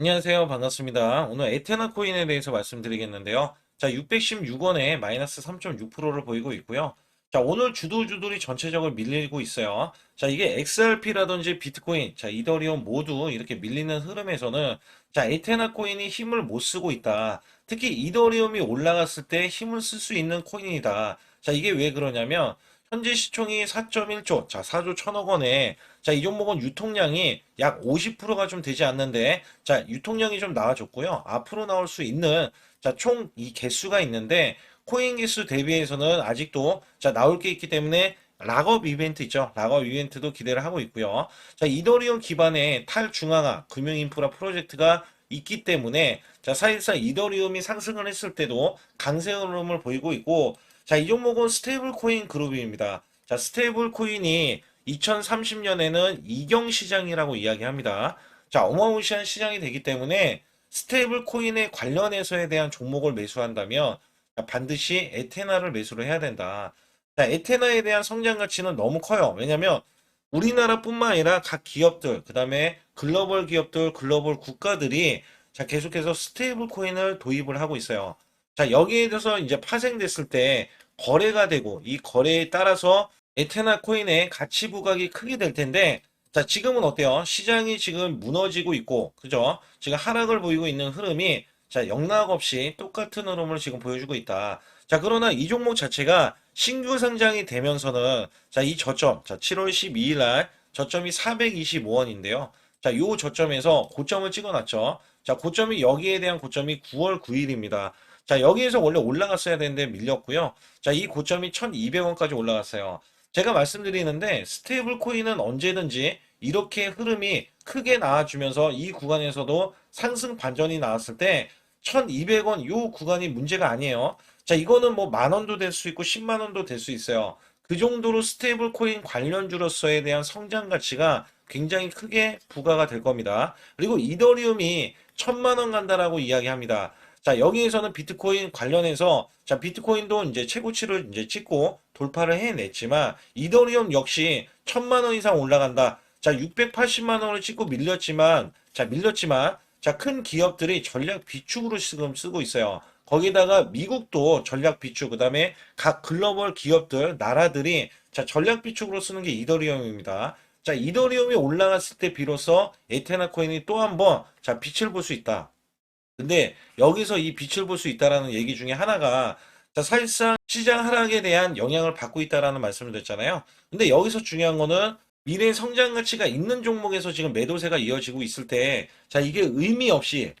안녕하세요. 반갑습니다. 오늘 에테나 코인에 대해서 말씀드리겠는데요. 자, 616원에 마이너스 3.6%를 보이고 있고요. 자, 오늘 주도주들이 전체적으로 밀리고 있어요. 자, 이게 XRP라든지 비트코인, 자, 이더리움 모두 이렇게 밀리는 흐름에서는 자, 에테나 코인이 힘을 못 쓰고 있다. 특히 이더리움이 올라갔을 때 힘을 쓸 수 있는 코인이다. 자, 이게 왜 그러냐면 현재 시총이 4.1조, 자, 4조 1천억 원에 자, 이 종목은 유통량이 약 50%가 좀 되지 않는데 자, 유통량이 좀 나아졌고요. 앞으로 나올 수 있는 자, 총 이 개수가 있는데 코인 개수 대비해서는 아직도 자, 나올 게 있기 때문에 락업 이벤트 있죠. 락업 이벤트도 기대를 하고 있고요. 자, 이더리움 기반의 탈중앙화 금융 인프라 프로젝트가 있기 때문에 자, 사실상 이더리움이 상승을 했을 때도 강세 흐름을 보이고 있고 자, 이 종목은 스테이블 코인 그룹입니다. 자, 스테이블 코인이 2030년에는 이경 시장이라고 이야기합니다. 자, 어마무시한 시장이 되기 때문에 스테이블 코인에 관련해서에 대한 종목을 매수한다면 자, 반드시 에테나를 매수를 해야 된다. 자, 에테나에 대한 성장 가치는 너무 커요. 왜냐면 우리나라뿐만 아니라 각 기업들, 그 다음에 글로벌 기업들, 글로벌 국가들이 자, 계속해서 스테이블 코인을 도입을 하고 있어요. 자, 여기에 대해서 이제 파생됐을 때 거래가 되고 이 거래에 따라서 에테나 코인의 가치 부각이 크게 될 텐데 자, 지금은 어때요? 시장이 지금 무너지고 있고, 그죠? 지금 하락을 보이고 있는 흐름이 자, 영락 없이 똑같은 흐름을 지금 보여주고 있다. 자, 그러나 이 종목 자체가 신규 상장이 되면서는 자, 이 저점, 자, 7월 12일 날 저점이 425원인데요. 자, 요 저점에서 고점을 찍어놨죠. 자, 고점이 여기에 대한 고점이 9월 9일입니다. 자, 여기에서 원래 올라갔어야 되는데 밀렸고요. 자, 이 고점이 1200원까지 올라갔어요. 제가 말씀드리는데 스테이블 코인은 언제든지 이렇게 흐름이 크게 나와주면서 이 구간에서도 상승 반전이 나왔을 때 1200원 요 구간이 문제가 아니에요. 자, 이거는 뭐 만 원도 될 수 있고 10만 원도 될 수 있어요. 그 정도로 스테이블 코인 관련주로서에 대한 성장 가치가 굉장히 크게 부과가 될 겁니다. 그리고 이더리움이 천만 원 간다라고 이야기합니다. 자, 여기에서는 비트코인 관련해서 자, 비트코인도 이제 최고치를 이제 찍고 돌파를 해냈지만 이더리움 역시 천만 원 이상 올라간다. 자, 680만 원을 찍고 밀렸지만 자, 밀렸지만 자, 큰 기업들이 전략 비축으로 지금 쓰고 있어요. 거기다가 미국도 전략 비축, 그 다음에 각 글로벌 기업들, 나라들이 자, 전략 비축으로 쓰는 게 이더리움입니다. 자, 이더리움이 올라갔을 때 비로소 에테나 코인이 또 한번 자, 빛을 볼 수 있다. 근데 여기서 이 빛을 볼 수 있다라는 얘기 중에 하나가 자, 사실상 시장 하락에 대한 영향을 받고 있다라는 말씀을 드렸잖아요. 근데 여기서 중요한 거는 미래 성장 가치가 있는 종목에서 지금 매도세가 이어지고 있을 때, 자, 이게 의미 없이,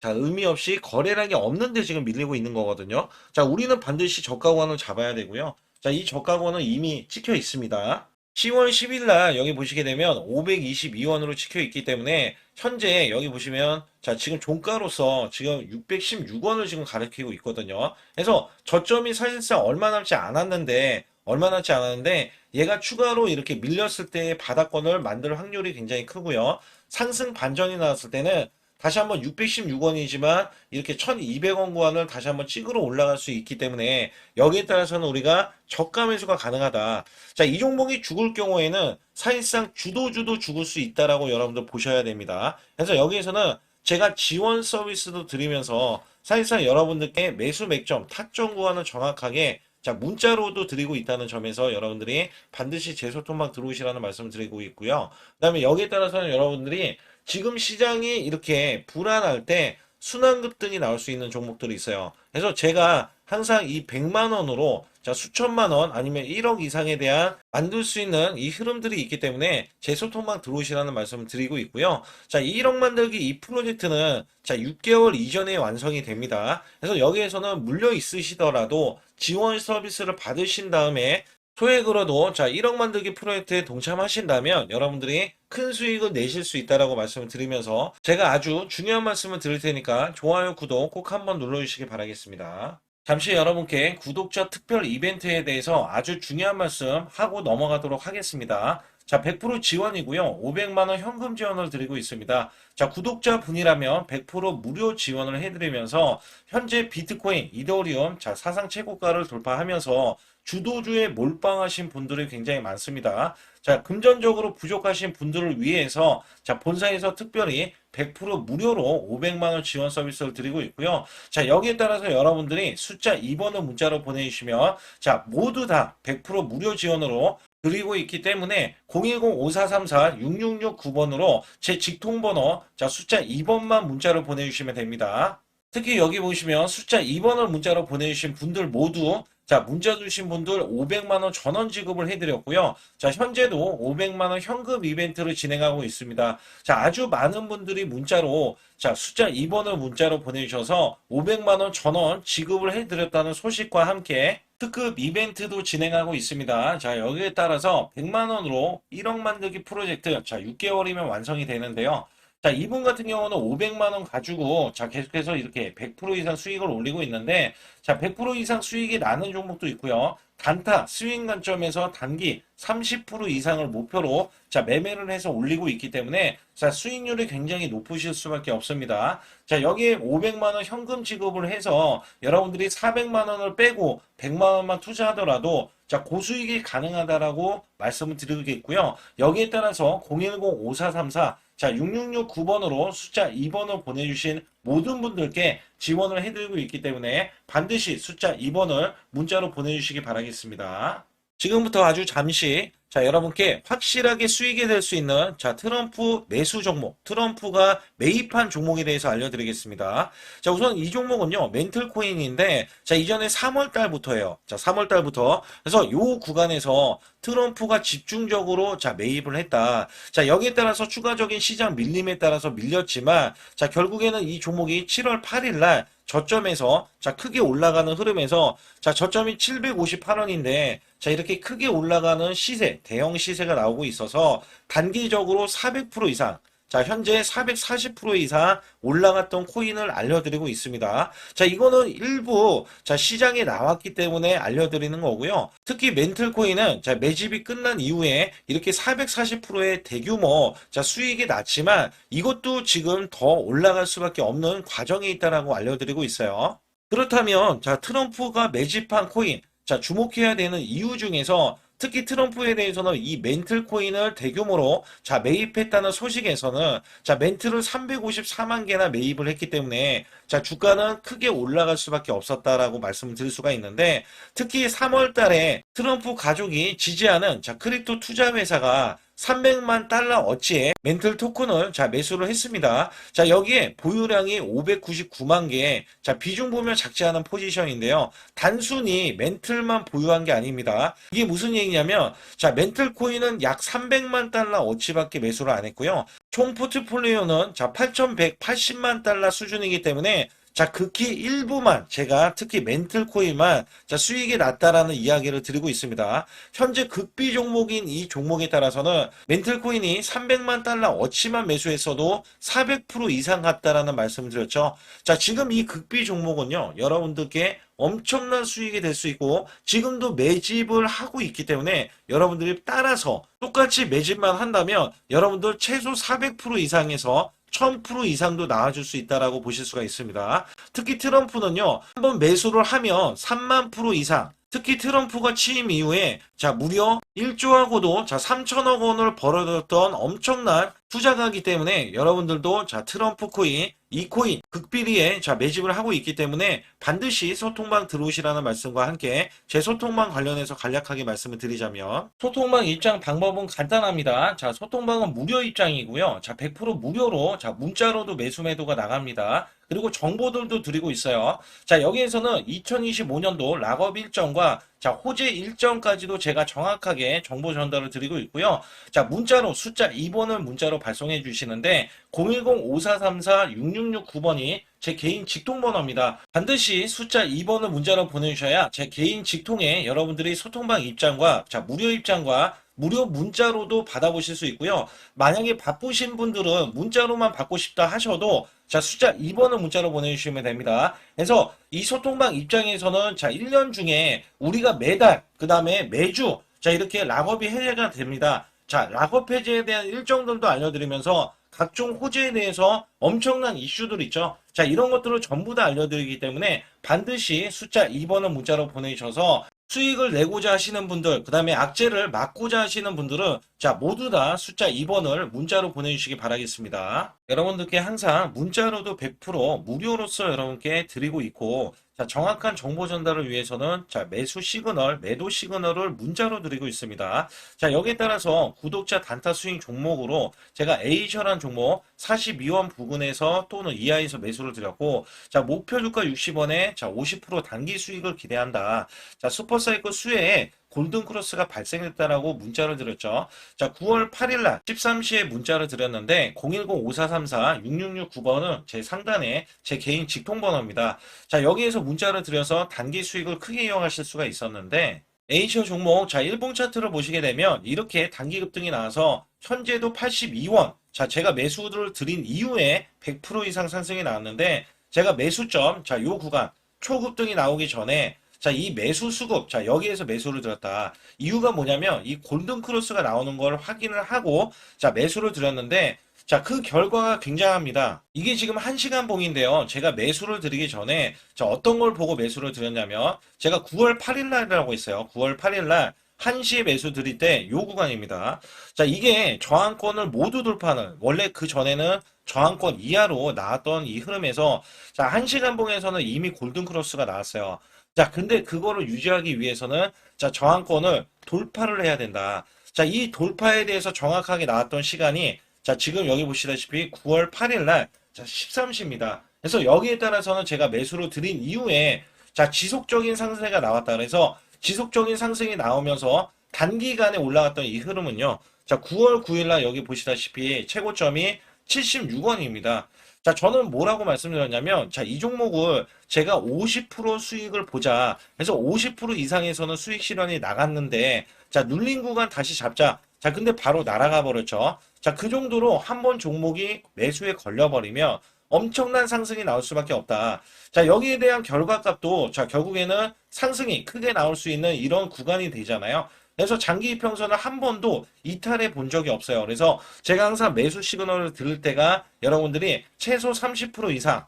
자, 의미 없이 거래량이 없는데 지금 밀리고 있는 거거든요. 자, 우리는 반드시 저가권을 잡아야 되고요. 자, 이 저가권은 이미 찍혀 있습니다. 10월 10일 날 여기 보시게 되면 522원으로 찍혀 있기 때문에 현재 여기 보시면 자 지금 종가로서 지금 616원을 지금 가리키고 있거든요. 그래서 저점이 사실상 얼마 남지 않았는데 얼마 남지 않았는데 얘가 추가로 이렇게 밀렸을 때의 바닥권을 만들 확률이 굉장히 크고요. 상승 반전이 나왔을 때는 다시 한번 616원이지만 이렇게 1200원 구간을 다시 한번 찍으러 올라갈 수 있기 때문에 여기에 따라서는 우리가 저가 매수가 가능하다. 자, 이 종목이 죽을 경우에는 사실상 주도주도 죽을 수 있다라고 여러분들 보셔야 됩니다. 그래서 여기에서는 제가 지원 서비스도 드리면서 사실상 여러분들께 매수 맥점, 타점 구간을 정확하게 자, 문자로도 드리고 있다는 점에서 여러분들이 반드시 제 소통방 들어오시라는 말씀을 드리고 있고요. 그 다음에 여기에 따라서는 여러분들이 지금 시장이 이렇게 불안할 때 순환 급 등이 나올 수 있는 종목들이 있어요. 그래서 제가 항상 이 100만 원으로 자, 수천만 원 아니면 1억 이상에 대한 만들 수 있는 이 흐름들이 있기 때문에 제 소통방 들어오시라는 말씀을 드리고 있고요. 자, 1억 만들기 이 프로젝트는 자, 6개월 이전에 완성이 됩니다. 그래서 여기에서는 물려 있으시더라도 지원 서비스를 받으신 다음에 소액으로도 자 1억 만들기 프로젝트에 동참하신다면 여러분들이 큰 수익을 내실 수 있다라고 말씀을 드리면서 제가 아주 중요한 말씀을 드릴 테니까 좋아요, 구독 꼭 한번 눌러주시기 바라겠습니다. 잠시 여러분께 구독자 특별 이벤트에 대해서 아주 중요한 말씀 하고 넘어가도록 하겠습니다. 자, 100% 지원이고요. 500만 원 현금 지원을 드리고 있습니다. 자, 구독자 분이라면 100% 무료 지원을 해드리면서 현재 비트코인, 이더리움, 자, 사상 최고가를 돌파하면서 주도주에 몰빵하신 분들이 굉장히 많습니다. 자, 금전적으로 부족하신 분들을 위해서 자, 본사에서 특별히 100% 무료로 500만 원 지원 서비스를 드리고 있고요. 자, 여기에 따라서 여러분들이 숫자 2번을 문자로 보내 주시면 자, 모두 다 100% 무료 지원으로 드리고 있기 때문에 010-5434-6669번으로 제 직통번호 자 숫자 2번만 문자로 보내주시면 됩니다. 특히 여기 보시면 숫자 2번을 문자로 보내주신 분들 모두 자 문자 주신 분들 500만원 전원 지급을 해드렸고요. 자 현재도 500만원 현금 이벤트를 진행하고 있습니다. 자 아주 많은 분들이 문자로 자 숫자 2번을 문자로 보내주셔서 500만원 전원 지급을 해드렸다는 소식과 함께 특급 이벤트도 진행하고 있습니다. 자, 여기에 따라서 100만 원으로 1억 만들기 프로젝트, 자, 6개월이면 완성이 되는데요. 자, 이분 같은 경우는 500만 원 가지고 자, 계속해서 이렇게 100% 이상 수익을 올리고 있는데 자, 100% 이상 수익이 나는 종목도 있고요. 단타 스윙 관점에서 단기 30% 이상을 목표로 자, 매매를 해서 올리고 있기 때문에 자, 수익률이 굉장히 높으실 수밖에 없습니다. 자, 여기에 500만 원 현금 지급을 해서 여러분들이 400만 원을 빼고 100만 원만 투자하더라도 자, 고수익이 가능하다라고 말씀을 드리겠고요. 여기에 따라서 010-5434 자, 6669번으로 숫자 2번을 보내주신 모든 분들께 지원을 해드리고 있기 때문에 반드시 숫자 2번을 문자로 보내주시기 바라겠습니다. 지금부터 아주 잠시 자 여러분께 확실하게 수익이 될 수 있는 자 트럼프 매수 종목 트럼프가 매입한 종목에 대해서 알려드리겠습니다. 자 우선 이 종목은요 멘틀 코인인데 자 이전에 3월 달부터예요. 자 3월 달부터 그래서 요 구간에서 트럼프가 집중적으로 자 매입을 했다. 자 여기에 따라서 추가적인 시장 밀림에 따라서 밀렸지만 자 결국에는 이 종목이 7월 8일 날 저점에서 자 크게 올라가는 흐름에서 자 저점이 758원인데 자 이렇게 크게 올라가는 시세 대형 시세가 나오고 있어서 단기적으로 400% 이상 자 현재 440% 이상 올라갔던 코인을 알려드리고 있습니다. 자 이거는 일부 자 시장에 나왔기 때문에 알려드리는 거고요. 특히 멘틀 코인은 자 매집이 끝난 이후에 이렇게 440%의 대규모 자 수익이 났지만 이것도 지금 더 올라갈 수밖에 없는 과정에 있다라고 알려드리고 있어요. 그렇다면 자 트럼프가 매집한 코인 자 주목해야 되는 이유 중에서 특히 트럼프에 대해서는 이 멘틀 코인을 대규모로 자 매입했다는 소식에서는 자 멘틀을 354만 개나 매입을 했기 때문에 자 주가는 크게 올라갈 수밖에 없었다라고 말씀을 드릴 수가 있는데 특히 3월 달에 트럼프 가족이 지지하는 자 크립토 투자 회사가 300만 달러 어치의 멘틀 토큰을 자 매수를 했습니다. 자 여기에 보유량이 599만 개. 자 비중 보면 작지 않은 포지션인데요. 단순히 멘틀만 보유한 게 아닙니다. 이게 무슨 얘기냐면 자 멘틀 코인은 약 300만 달러 어치밖에 매수를 안 했고요. 총 포트폴리오는 자 8,180만 달러 수준이기 때문에 자, 극히 일부만 제가 특히 멘틀 코인만 자, 수익이 났다라는 이야기를 드리고 있습니다. 현재 극비 종목인 이 종목에 따라서는 멘틀 코인이 300만 달러 어치만 매수했어도 400% 이상 갔다라는 말씀을 드렸죠. 자, 지금 이 극비 종목은요. 여러분들께 엄청난 수익이 될 수 있고 지금도 매집을 하고 있기 때문에 여러분들이 따라서 똑같이 매집만 한다면 여러분들 최소 400% 이상에서 1000% 이상도 나와줄 수 있다라고 보실 수가 있습니다. 특히 트럼프는요, 한번 매수를 하면 3만 프로 이상, 특히 트럼프가 취임 이후에 자 무려 1조하고도 자 3천억 원을 벌어들였던 엄청난 투자가기 때문에 여러분들도 자 트럼프 코인 이 코인 극비리에 자 매집을 하고 있기 때문에 반드시 소통방 들어오시라는 말씀과 함께 제 소통방 관련해서 간략하게 말씀을 드리자면 소통방 입장 방법은 간단합니다. 자 소통방은 무료 입장이고요. 자 100% 무료로 자 문자로도 매수 매도가 나갑니다. 그리고 정보들도 드리고 있어요. 자, 여기에서는 2025년도 락업 일정과 자, 호재 일정까지도 제가 정확하게 정보 전달을 드리고 있고요. 자, 문자로 숫자 2번을 문자로 발송해 주시는데 010-5434-6669번이 제 개인 직통 번호입니다. 반드시 숫자 2번을 문자로 보내주셔야 제 개인 직통에 여러분들이 소통방 입장과 자, 무료 입장과 무료 문자로도 받아보실 수 있고요. 만약에 바쁘신 분들은 문자로만 받고 싶다 하셔도 자, 숫자 2번을 문자로 보내주시면 됩니다. 그래서 이 소통방 입장에서는 자, 1년 중에 우리가 매달, 그 다음에 매주, 자, 이렇게 락업이 해제가 됩니다. 자, 락업 해제에 대한 일정들도 알려드리면서 각종 호재에 대해서 엄청난 이슈들 있죠. 자, 이런 것들을 전부 다 알려드리기 때문에 반드시 숫자 2번을 문자로 보내주셔서 수익을 내고자 하시는 분들, 그 다음에 악재를 막고자 하시는 분들은 자, 모두 다 숫자 2번을 문자로 보내주시기 바라겠습니다. 여러분들께 항상 문자로도 100% 무료로서 여러분께 드리고 있고, 자, 정확한 정보 전달을 위해서는 자, 매수 시그널, 매도 시그널을 문자로 드리고 있습니다. 자, 여기에 따라서 구독자 단타 스윙 종목으로 제가 A셔란 종목 42원 부근에서 또는 이하에서 매수를 드렸고, 자, 목표 주가 60원에 자, 50% 단기 수익을 기대한다. 자, 슈퍼사이클 수혜에 골든 크로스가 발생했다라고 문자를 드렸죠. 자, 9월 8일 날 13시에 문자를 드렸는데 010-5434-6669번은 제 상단에 제 개인 직통 번호입니다. 자, 여기에서 문자를 드려서 단기 수익을 크게 이용하실 수가 있었는데 A셔 종목 자, 일봉 차트를 보시게 되면 이렇게 단기 급등이 나와서 현재도 82원. 자, 제가 매수를 드린 이후에 100% 이상 상승이 나왔는데 제가 매수점 자, 요 구간 초급등이 나오기 전에 자, 이 매수 수급, 자, 여기에서 매수를 들었다. 이유가 뭐냐면, 이 골든 크로스가 나오는 걸 확인을 하고, 자, 매수를 들였는데, 자, 그 결과가 굉장합니다. 이게 지금 1시간 봉인데요. 제가 매수를 드리기 전에, 자, 어떤 걸 보고 매수를 드렸냐면, 제가 9월 8일 날이라고 있어요. 9월 8일 날, 1시에 매수 드릴 때 요 구간입니다. 자, 이게 저항권을 모두 돌파하는, 원래 그 전에는 저항권 이하로 나왔던 이 흐름에서, 자, 1시간 봉에서는 이미 골든 크로스가 나왔어요. 자, 근데 그거를 유지하기 위해서는 자, 저항권을 돌파를 해야 된다. 자, 이 돌파에 대해서 정확하게 나왔던 시간이 자, 지금 여기 보시다시피 9월 8일 날 자, 13시입니다. 그래서 여기에 따라서는 제가 매수를 드린 이후에 자, 지속적인 상승세가 나왔다. 그래서 지속적인 상승이 나오면서 단기간에 올라갔던 이 흐름은요. 자, 9월 9일 날 여기 보시다시피 최고점이 76원입니다. 자, 저는 뭐라고 말씀드렸냐면, 자, 이 종목을 제가 50% 수익을 보자. 그래서 50% 이상에서는 수익 실현이 나갔는데, 자, 눌린 구간 다시 잡자. 자, 근데 바로 날아가 버렸죠. 자, 그 정도로 한 번 종목이 매수에 걸려버리면 엄청난 상승이 나올 수밖에 없다. 자, 여기에 대한 결과값도, 자, 결국에는 상승이 크게 나올 수 있는 이런 구간이 되잖아요. 그래서 장기 이평선을 한 번도 이탈해 본 적이 없어요. 그래서 제가 항상 매수 시그널을 들을 때가 여러분들이 최소 30% 이상,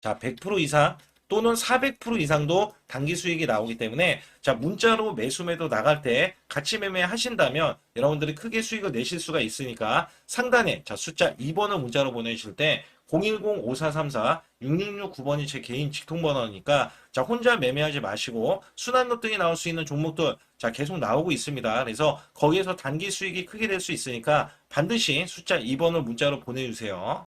자, 100% 이상 또는 400% 이상도 단기 수익이 나오기 때문에 자, 문자로 매수 매도 나갈 때 같이 매매 하신다면 여러분들이 크게 수익을 내실 수가 있으니까 상단에 자, 숫자 2번을 문자로 보내실 때 010-5434-6669번이 제 개인 직통번호니까 자 혼자 매매하지 마시고 순환 급등이 나올 수 있는 종목들 자 계속 나오고 있습니다. 그래서 거기에서 단기 수익이 크게 될 수 있으니까 반드시 숫자 2번을 문자로 보내주세요.